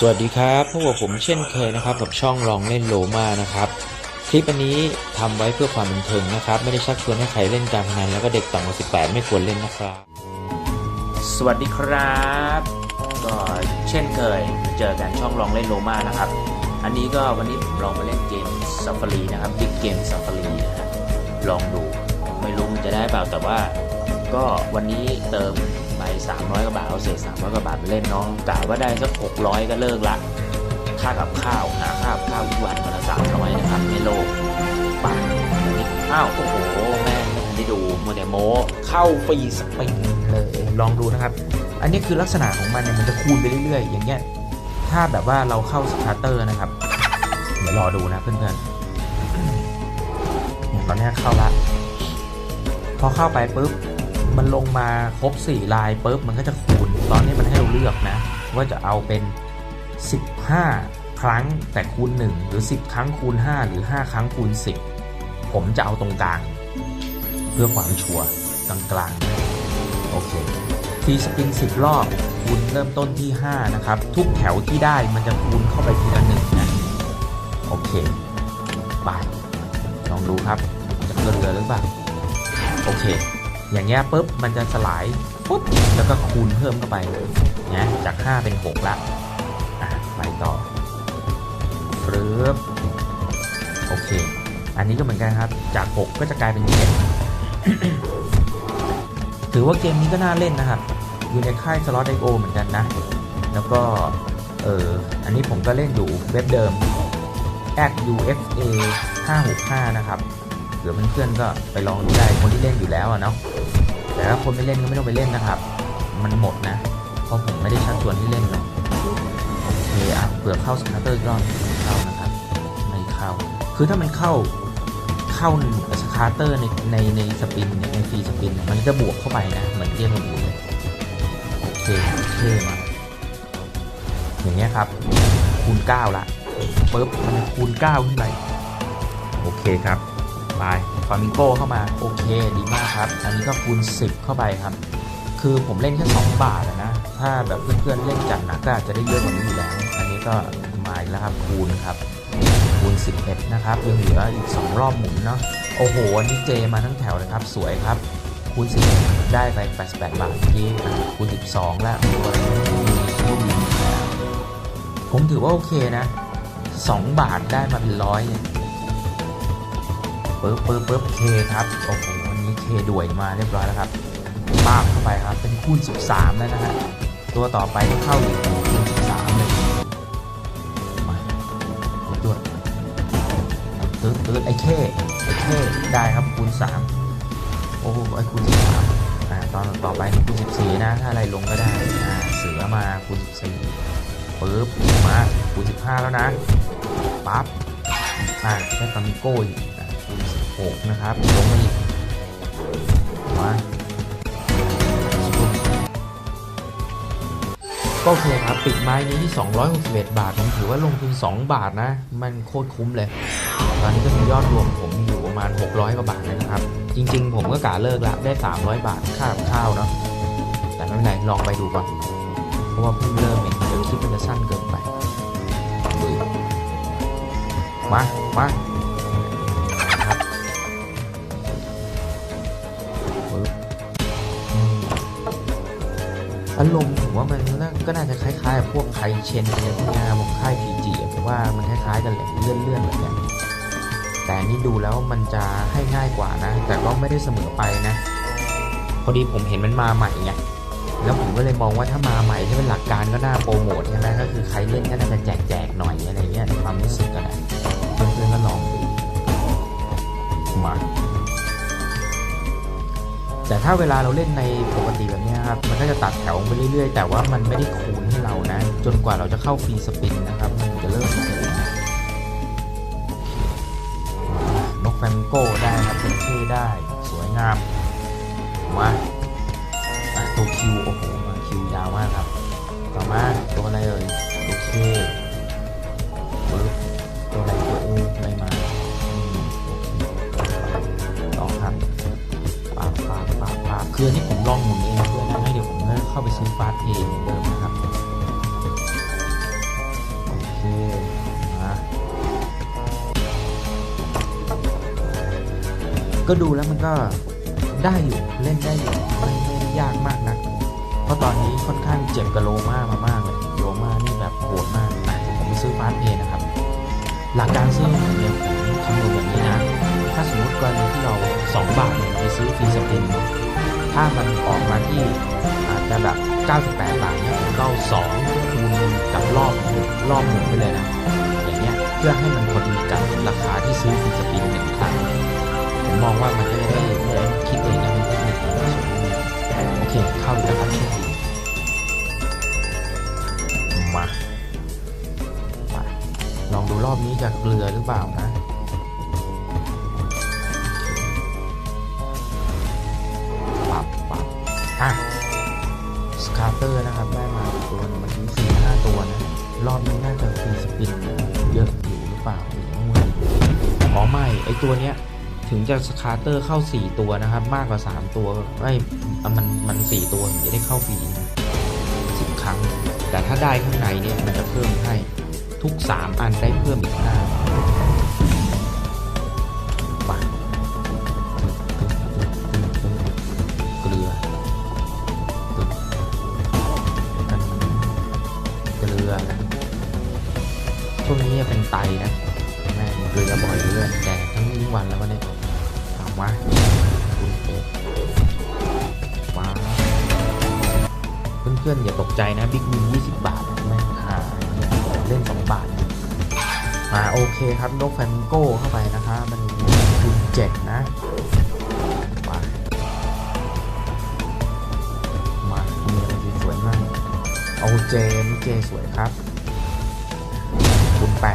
สวัสดีครับพวกบผมเช่นเคยนะครับกับช่องลองเล่นโลมานะครับคลิปอันนี้ทำไว้เพื่อความบันเทิงนะครับ ไม่ได้ชักชวนให้ใครเล่นการพนันแล้วก็เด็กต่ำกว่า 18 ไม่ควรเล่นนะครับ สวัสดีครับ ก็เช่นเคยมาเจอกันช่องลองเล่นโลมานะครับ อันนี้ก็วันนี้ผมลองมาเล่นเกมซัฟฟารีนะครับบิ๊กเกมซัฟฟารีนะฮะลองดูไม่รู้มันจะได้เปล่าแต่ว่า ก็วันนี้เติม 300กว่าบาทเอาเศษ300กว่าบาทไปเล่นน้องกะว่าได้สัก600 ก็เลิกละค่ากับข้าวหาค่ากับข้าวทุกวันวันละ300นะครับไม่โลกปังอันนี้อ้าวโอ้โหแม่ไม่ทันได้ดูมัวแต่โมเข้าฟรีสปริงเลยลองดูนะครับ อันนี้คือลักษณะของมันเนี่ยมันจะคูณไปเรื่อยๆ อย่างเงี้ยถ้าแบบว่าเราเข้าสตาร์เตอร์นะครับเดี๋ยวรอดูนะเพื่อนๆเนี่ยตอนนี้เข้าละพอเข้าไปปุ๊บ มันลงมาครบ 4 ลายปุ๊บมันก็จะคูณ ตอนนี้มันให้เราเลือกนะ ว่าจะเอาเป็น 15 ครั้งแต่คูณ 1 หรือ 10 ครั้งคูณ 5 หรือ 5 ครั้งคูณ 10 ผมจะเอาตรงกลาง เพื่อความชัวร์กลางๆโอเคฟรีสปิน 10 รอบคูณเริ่มต้นที่ 5 นะครับ ทุกแถวที่ได้มันจะคูณเข้าไปทีละหนึ่งนะโอเคไปลองดูครับจะเกินเรือหรือเปล่าโอเค อย่างเงี้ยปุ๊บมันจะสลายปุ๊บแล้วก็คูณเพิ่มเข้าไปนะจาก 5 เป็น 6 ละอะไปต่อปึ๊บโอเค อันนี้ก็เหมือนกันครับ จาก 6 ก็จะกลายเป็น7ถือว่าเกมนี้ก็น่าเล่นนะครับ อยู่ในค่ายสล็อตไอโอเหมือนกันนะ แล้วก็ เอออันนี้ผมก็เล่นอยู่เว็บเดิม a UFA 565 นะครับ ผื่อเพื่อนๆก็ไปลองดูได้คนที่เล่นอยู่แล้วอะเนาะแต่ถ้าคนไม่เล่นก็ไม่ต้องไปเล่นนะครับ มันหมดนะเพราะผมไม่ได้ชักชวนให้เล่นหรอกโอเคอะเผื่อเข้าสตาร์เตอร์รอบเข้านะครับไม่เข้า คือถ้ามันเข้าเข้าสตาร์เตอร์ในในในสปินในฟรีสปิน มันจะบวกเข้าไปนะเหมือนเกมอื่นเลยโอเคเท่มากอย่างเงี้ยครับ คูณ9ละปุ๊บมันคูณ9ขึ้นไปโอเคครับ ไปฟามิงโกเข้ามาโอเคดีมากครับ อันนี้ก็คูณ 10 เข้าไปครับ คือผมเล่นแค่ 2 บาทนะ ถ้าแบบเพื่อนๆเล่นจัดหนักก็อาจจะได้เยอะกว่านี้อยู่แล้ว อันนี้ก็มาอีกแล้วครับคูณครับคูณ 11 นะครับยังเหลืออีก 2 รอบหมุนเนาะโอ้โหอันนี้เจมาทั้งแถวเลยครับ สวยครับคูณ11ได้ไป88บาทเมื่อกี้อะคูณ 12 แล้วตัวนี้ผมถือว่าโอเคนะ 2 บาทได้มาเป็นร้อยเนี่ย ปึ๊บปึ๊บปึ๊บเคครับโอ้โหวันนี้เคด่วยมาเรียบร้อยแล้วครับป้าบเข้าไปครับเป็นคูณ13แล้วนะฮะตัวต่อไปก็เข้าอีกคูณ13เลยมาด้วยตื้อตื้อไอ้เคไอ้เคได้ครับคูณ3โอ้โหไอ้คูณ13อ่าตอนต่อไปคูณ14นะถ้าอะไรลงก็ได้อ่าเสือมาคูณ14ปึ๊บมาคูณ15แล้วนะปั๊บอ่าได้ฟามิโก้อีก อ่าคูณ16นะครับลงมาอีกมาก็โอเคครับปิดไม้นี้ที่ 261 บาทผมถือว่าลงทุน 2 บาทนะ มันโคตรคุ้มเลย ตอนนี้ก็มียอดรวมผมอยู่ประมาณ 600 กว่าบาทนะครับ จริง ๆ ผมก็กะเลิกละได้ 300 บาทค่าข้าวเนาะแต่ไม่เป็นไรลองไปดูก่อน เพราะว่าเพิ่งเริ่มเองเดี๋ยวคลิปมันจะสั้นเกินไปมามา อารมณ์ผมว่ามันก็น่าจะคล้ายๆกับพวกไคเชนอะไรพวกนี้นะผมค่ายพีจีผมว่ามันคล้ายๆกันแหละเลื่อนๆแบบเนี้ยแต่นนี่ดูแล้วมันจะให้ง่ายกว่านะ แต่ก็ไม่ได้เสมอไปนะ พอดีผมเห็นมันมาใหม่ไงแล้วผมก็เลยมองว่าถ้ามาใหม่ที่เป็นหลักการก็น่าโปรโมทใช่ไหมก็คือใครเล่นก็ ถ้าเวลาเราเล่นในปกติแบบนี้ครับ มันก็จะตัดแถวไปเรื่อยๆ แต่ว่ามันไม่ได้คูณให้เรานะ จนกว่าเราจะเข้าฟรีสปินนะครับ มันจะเริ่มคูณนกแฟมโก้ได้ครับเป็นเท่ได้ สวยงามมาตัวคิว โอ้โห มาคิวยาวมากครับ ต่อมาตัวอะไรเอ่ยโอเค ลือนี่ผมลองหมุนเองด้วยนะให้เดี๋ยวผมเข้าไปซื้อฟาสเองเดิมนะครับโอเคมาก็ดูแล้วมันก็ได้อยู่เล่นได้อยู่ไม่ไม่ยากมากนะเพราะตอนนี้ค่อนข้างเจ็บกับโลมามามากเลยโลมานี่แบบปวดมากผมไปซื้อฟาสเองนะครับ หลักการซื้อเดี๋ยวผมคำนวณแบบนี้นะถ้าสมมติกรณีที่เรา 2 บาทไปซื้อฟีสปิน ถ้ามันออกมาที่อาจจะแบบ 98 บาทเนี่ยผมก็เอา2คูณกับรอบหนึ่งรอบหนึ่งไปเลยนะ อย่างเงี้ยเพื่อให้มันพอดีกับราคาที่ซื้อฟรีสปินหนึ่งครั้งผมมองว่ามันจะได้ได้คิดเองนะเป็นเทคนิคของส่วนนี้โอเค เข้าแล้วครับชคดีมาลองดูรอบนี้จะเกลือหรือเปล่านะ อะสคาเตอร์นะครับได้มาอีกตัวหนึงเมื่อกี้สี่ห้าตัวนะ รอบนี้น่าจะฟรีสปินเยอะอยู่หรือเปล่าหรือว่ามืออ๋อไม่ไอตัวเนี้ยถึงจะสคาเตอร์เข้า 4 ตัวนะครับ มากกว่า 3 ตัวไอมันมัน4ตัวถึงจะได้เข้าฟรีนะสิบครั้ง แต่ถ้าได้ข้างในเนี่ยมันจะเพิ่มให้ทุก 3 อันได้เพิ่มอีกห้า ไตนะแม่งเกลือบ่อยเรื่อยแดกทั้งวันแล้ววันนี้ถามว่าคุณเอ๊ะว้าวเพื่อนๆอย่าตกใจนะบิ๊กมิน20 บาทแม่งหาเนี่ยเล่น 2 บาทมาโอเคครับนกแฟมิงโก้เข้าไปนะคะมันคูณเจ็ดนะมามีอะไรสวยมากเอาเจมเจสวยครับ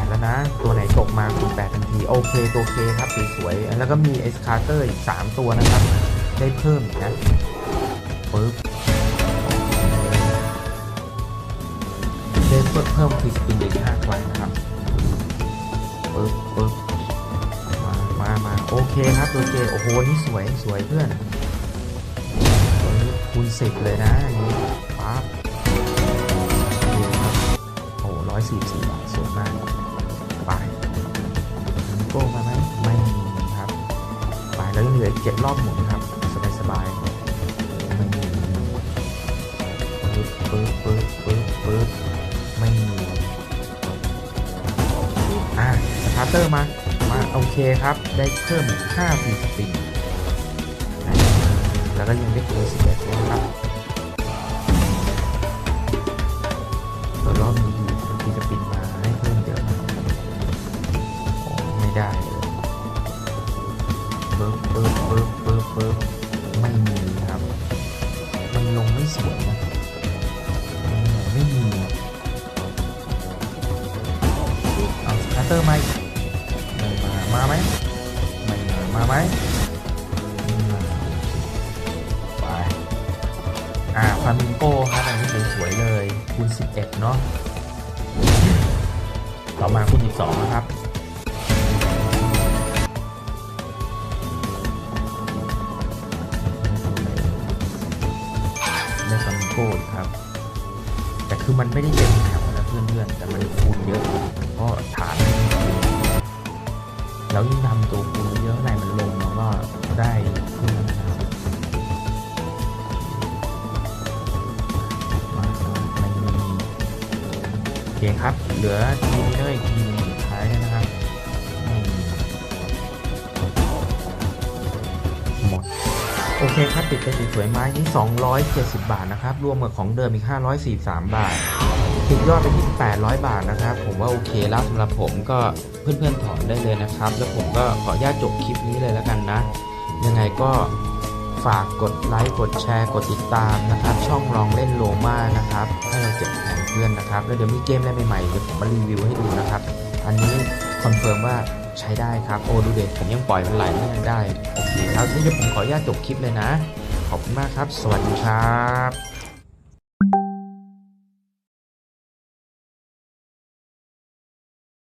แล้วนะ ตัวไหนตกมาคูณ8ทันที โอเค ตัวเคครับสวยๆแล้วก็มีเอสคาร์เตอร์อีก3ตัวนะครับ ได้เพิ่มอีกนะปึ๊บได้เพิ่มเพิ่มฟรีสปินอีก5ครั้งนะครับปึ๊บปึ๊บมามามาโอเคครับตัวเจโอ้โห นี่สวยสวยเพื่อนตัวนี้คูณ10เลยนะอันนี้ปั๊บ 44 บาทสวงมากไปโก้มาไหมไม่มีครับ ไปแล้วยังเหลือเจ็ดรอบหมุนครับ สบายสบายไม่มีปึ๊บปึ๊บปึ๊บปึ๊บปึ๊บไม่มีอ่าสตาร์เตอร์มา มาโอเคครับ ได้เพิ่ม5 p สติงแล้วก็ยังได้เคูณ11นะครับ เอาสตอร์มาอีกไม่มา มาไหมไม่มา มาไหมไม่มาไปอ่าฟามิงโก้ครับอันนี้สวยๆเลยคูณ11 เนาะต่อมาคูณ12 นะครับได้ฟามิงโก้ครับ แต่คือมันไม่ได้เต็มแถวนะเพื่อนๆ แต่มันคูณเยอะเพราะ แล้วยิ่งทำตัวคูณเยอะๆไหนมันลงแล้วก็ได้ขึ้นนะครับมาไม่มีโอเคครับ เหลือทีนี้ด้วยทีสุดท้ายแล้วนะครับหมดโอเคครับติดเป็นสวยไม้นี้ 270 บาทนะครับ รวมกับของเดิมอีก 543 บาท ติดยอดไปที่ 800 บาทนะครับ ผมว่าโอเคแล้วสำหรับผมก็เพื่อนๆถอนได้เลยนะครับ แล้วผมก็ขออนุญาตจบคลิปนี้เลยแล้วกันนะ ยังไงก็ฝากกดไลค์กดแชร์กดติดตามนะครับ ช่องลองเล่นโลมานะครับ ให้เราเจ็บแทนเพื่อนนะครับ แล้วเดี๋ยวมีเกมอะไรใหม่ๆเดี๋ยวผมมารีวิวให้ดูนะครับ อันนี้คอนเฟิร์มว่าใช้ได้ครับโอ้ดูเด็กผมยังปล่อยมันไหลไม่ยังได้โอเคครับนี่เดี๋ยวผมขออนุญาตจบคลิปเลยนะ ขอบคุณมากครับ สวัสดีครับ